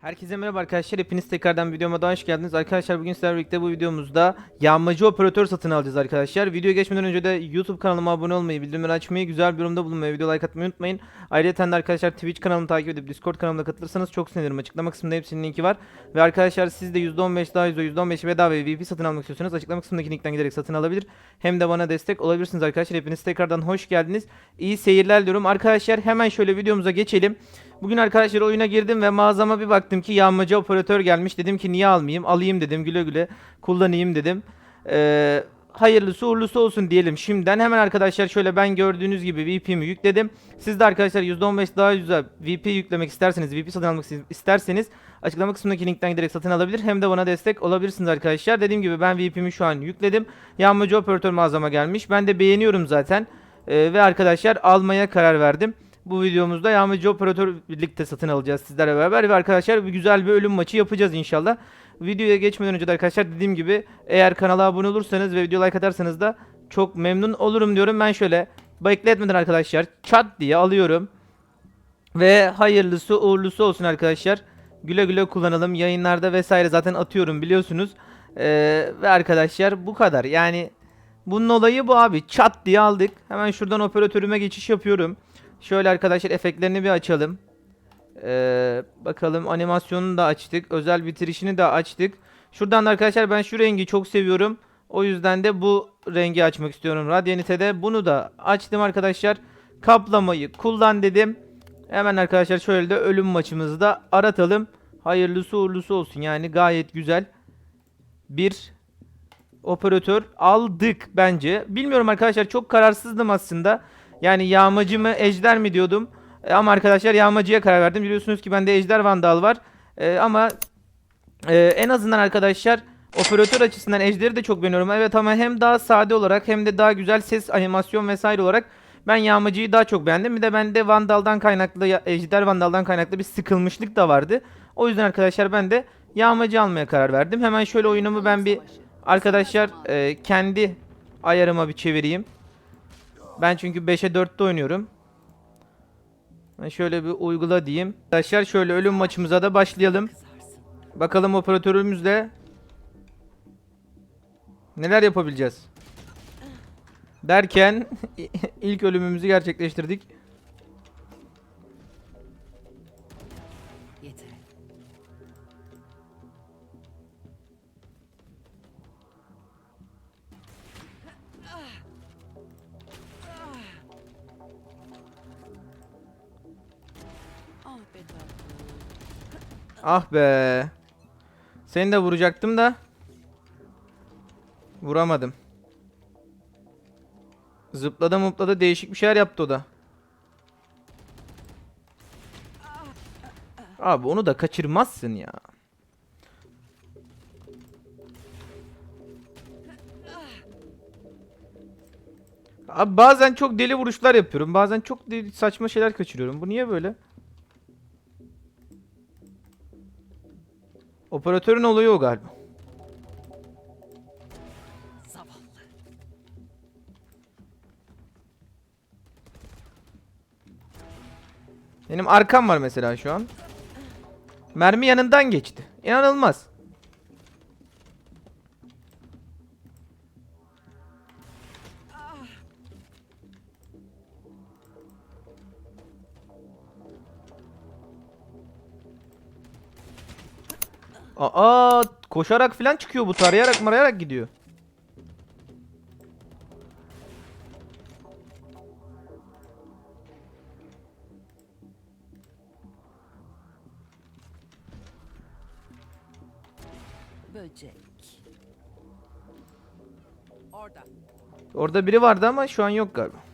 Herkese merhaba arkadaşlar. Hepiniz tekrardan videoma da hoş geldiniz. Arkadaşlar bugün sizlerle birlikte bu videomuzda yağmacı operatör satın alacağız arkadaşlar. Videoya geçmeden önce de YouTube kanalıma abone olmayı, bildirimleri açmayı, güzel bir yorumda bulunmayı, video like atmayı unutmayın. Ayrıca de arkadaşlar Twitch kanalımı takip edip Discord kanalımda katılırsanız çok sevinirim. Açıklama kısmında hepsinin linki var. Ve arkadaşlar siz de %15 daha %10, %15 bedava VP satın almak istiyorsanız açıklama kısmındaki linkten giderek satın alabilir. Hem de bana destek olabilirsiniz arkadaşlar. Hepiniz tekrardan hoş geldiniz. İyi seyirler diyorum. Arkadaşlar hemen şöyle videomuza geçelim. Bugün arkadaşlar oyuna girdim ve mağazama bir baktım ki yağmacı operatör gelmiş. Dedim ki niye almayayım? Alayım dedim güle güle kullanayım dedim. Ee, hayırlısı uğurlusu olsun diyelim şimdiden. Hemen arkadaşlar şöyle ben gördüğünüz gibi VP'mi yükledim. Siz de arkadaşlar %15 daha güzel VP yüklemek isterseniz, VP satın almak isterseniz açıklama kısmındaki linkten giderek satın alabilir. Hem de bana destek olabilirsiniz arkadaşlar. Dediğim gibi ben VP'mi şu an yükledim. Yağmacı operatör mağazama gelmiş. Ben de beğeniyorum zaten. Ee, ve arkadaşlar almaya karar verdim. Bu videomuzda yağmacı operatör birlikte satın alacağız sizlerle beraber ve arkadaşlar bir güzel bir ölüm maçı yapacağız inşallah. Videoya geçmeden önce de arkadaşlar dediğim gibi eğer kanala abone olursanız ve video like atarsanız da çok memnun olurum diyorum. Ben şöyle bekletmeden arkadaşlar çat diye alıyorum. Ve hayırlısı uğurlusu olsun arkadaşlar. Güle güle kullanalım. Yayınlarda vesaire zaten atıyorum biliyorsunuz. Ee, ve arkadaşlar bu kadar. Yani bunun olayı bu abi. Çat diye aldık. Hemen şuradan operatörüme geçiş yapıyorum. Şöyle arkadaşlar efektlerini bir açalım. Ee, bakalım animasyonunu da açtık. Özel bitirişini de açtık. Şuradan da arkadaşlar ben şu rengi çok seviyorum. O yüzden de bu rengi açmak istiyorum. Radyanite'de bunu da açtım arkadaşlar. Kaplamayı kullan dedim. Hemen arkadaşlar şöyle de ölüm maçımızı da aratalım. Hayırlısı uğurlusu olsun. Yani gayet güzel bir operatör aldık bence. Bilmiyorum arkadaşlar çok kararsızdım aslında. Yani yağmacı mı ejder mi diyordum. E, ama arkadaşlar yağmacıya karar verdim. Biliyorsunuz ki bende ejder vandal var. E, ama e, en azından arkadaşlar operatör açısından ejderi de çok beğeniyorum. Evet ama hem daha sade olarak hem de daha güzel ses animasyon vesaire olarak ben yağmacıyı daha çok beğendim. Bir de bende vandaldan kaynaklı ejder vandaldan kaynaklı bir sıkılmışlık da vardı. O yüzden arkadaşlar ben de yağmacı almaya karar verdim. Hemen şöyle oyunumu ben bir arkadaşlar e, kendi ayarıma bir çevireyim. Ben çünkü 5'e 4'te oynuyorum. Şöyle bir uygula diyeyim. Arkadaşlar şöyle ölüm maçımıza da başlayalım. Bakalım operatörümüzle neler yapabileceğiz. Derken ilk ölümümüzü gerçekleştirdik. Ah be. Seni de vuracaktım da. Vuramadım. Zıpladı mıpladı değişik bir şeyler yaptı o da. Abi onu da kaçırmazsın ya. Abi bazen çok deli vuruşlar yapıyorum. Bazen çok deli, saçma şeyler kaçırıyorum. Bu niye böyle? Operatörün olayı o galiba. Benim arkam var mesela şu an. Mermi yanından geçti. İnanılmaz. Aa, koşarak falan çıkıyor bu tarayarak marayarak gidiyor. Böcek. Orada. Orada biri vardı ama şu an yok galiba.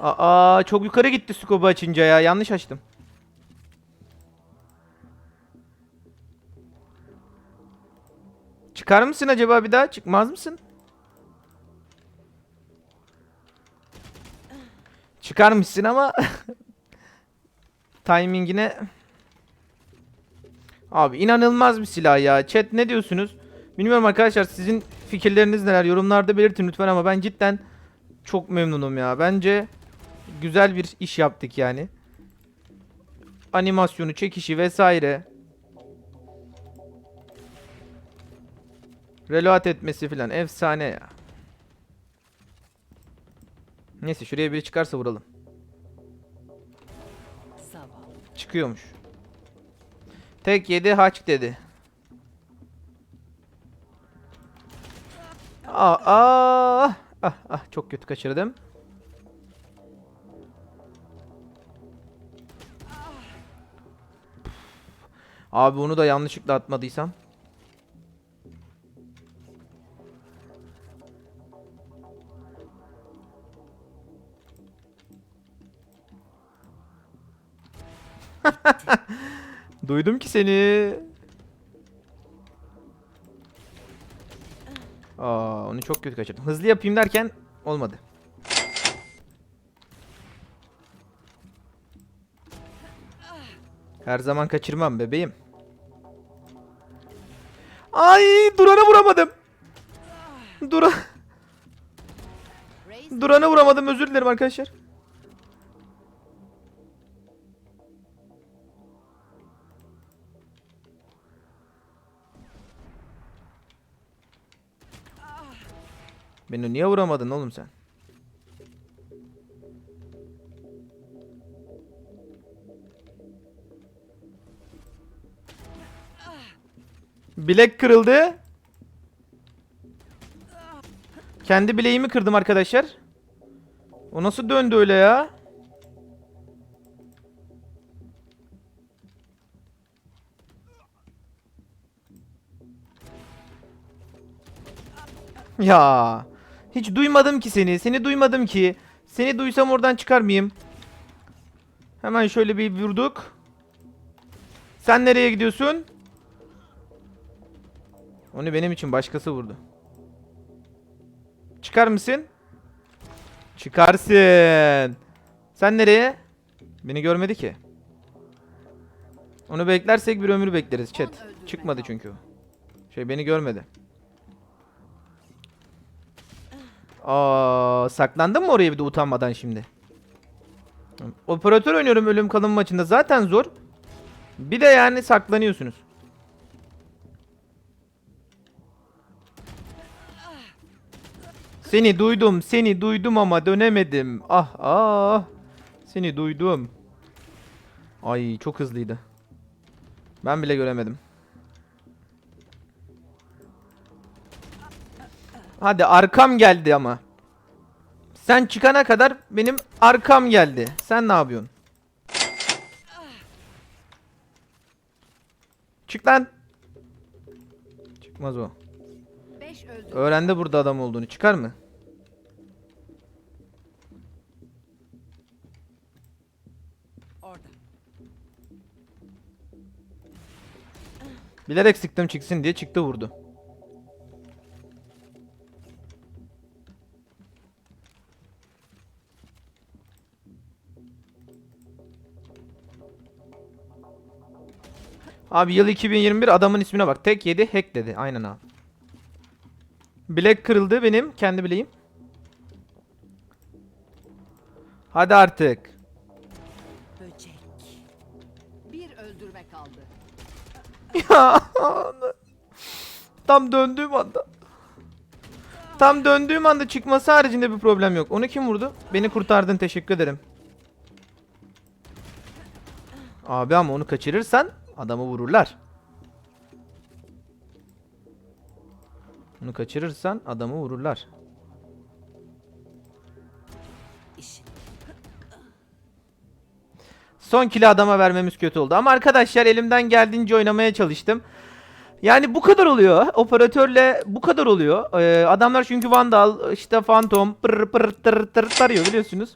Aa çok yukarı gitti scope'u açınca ya. Yanlış açtım. Çıkar mısın acaba bir daha? Çıkmaz mısın? Çıkarmışsın ama timingine Abi inanılmaz bir silah ya. Chat ne diyorsunuz? Bilmiyorum arkadaşlar sizin fikirleriniz neler? Yorumlarda belirtin lütfen ama ben cidden çok memnunum ya. Bence güzel bir iş yaptık yani. Animasyonu, çekişi vesaire. Reload etmesi falan efsane ya. Neyse şuraya biri çıkarsa vuralım. Çıkıyormuş. Tek yedi haç dedi. Aa, aa, ah, ah, çok kötü kaçırdım. Abi onu da yanlışlıkla atmadıysam. Duydum ki seni. Aa, onu çok kötü kaçırdım. Hızlı yapayım derken olmadı. Her zaman kaçırmam bebeğim. Ay Duran'a vuramadım. Dura Raise Duran'a vuramadım özür dilerim arkadaşlar. Beni niye vuramadın oğlum sen? Bilek kırıldı. Kendi bileğimi kırdım arkadaşlar. O nasıl döndü öyle ya? Ya. Hiç duymadım ki seni. Seni duymadım ki. Seni duysam oradan çıkar mıyım? Hemen şöyle bir vurduk. Sen nereye gidiyorsun? Onu benim için başkası vurdu. Çıkar mısın? Çıkarsın. Sen nereye? Beni görmedi ki. Onu beklersek bir ömür bekleriz chat. Çıkmadı çünkü o. Şey beni görmedi. Aa, saklandın mı oraya bir de utanmadan şimdi? Operatör oynuyorum ölüm kalım maçında zaten zor. Bir de yani saklanıyorsunuz. Seni duydum, seni duydum ama dönemedim. Ah ah. Seni duydum. Ay çok hızlıydı. Ben bile göremedim. Hadi arkam geldi ama. Sen çıkana kadar benim arkam geldi. Sen ne yapıyorsun? Çık lan. Çıkmaz o. 5 öldü. Öğrendi burada adam olduğunu. Çıkar mı? Bilerek sıktım çıksın diye çıktı vurdu. Abi yıl 2021 adamın ismine bak. Tek yedi hack dedi. Aynen abi. Bilek kırıldı benim. Kendi bileğim. Hadi artık. Böcek. Bir öldürme kaldı. Ya Tam döndüğüm anda. Tam döndüğüm anda çıkması haricinde bir problem yok. Onu kim vurdu? Beni kurtardın teşekkür ederim. Abi ama onu kaçırırsan adamı vururlar. Onu kaçırırsan adamı vururlar. Son kili adama vermemiz kötü oldu. Ama arkadaşlar elimden geldiğince oynamaya çalıştım. Yani bu kadar oluyor. Operatörle bu kadar oluyor. Ee, adamlar çünkü Vandal, işte Phantom, pır pır tır tır tarıyor biliyorsunuz.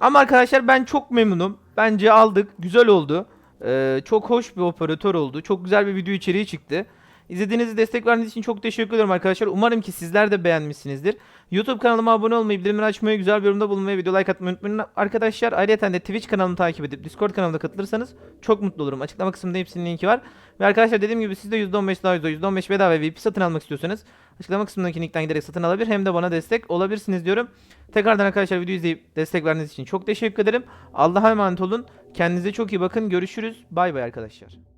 Ama arkadaşlar ben çok memnunum. Bence aldık. Güzel oldu. Ee, çok hoş bir operatör oldu. Çok güzel bir video içeriği çıktı. İzlediğiniz destek verdiğiniz için çok teşekkür ederim arkadaşlar. Umarım ki sizler de beğenmişsinizdir. YouTube kanalıma abone olmayı, bildirimleri açmayı, güzel bir yorumda bulunmayı, video like atmayı unutmayın arkadaşlar. Ayrıca de Twitch kanalımı takip edip Discord kanalına katılırsanız çok mutlu olurum. Açıklama kısmında hepsinin linki var. Ve arkadaşlar dediğim gibi siz de %15 daha %10, %15 bedava VIP satın almak istiyorsanız açıklama kısmındaki linkten giderek satın alabilir hem de bana destek olabilirsiniz diyorum. Tekrardan arkadaşlar video izleyip destek verdiğiniz için çok teşekkür ederim. Allah'a emanet olun. Kendinize çok iyi bakın. Görüşürüz. Bay bay arkadaşlar.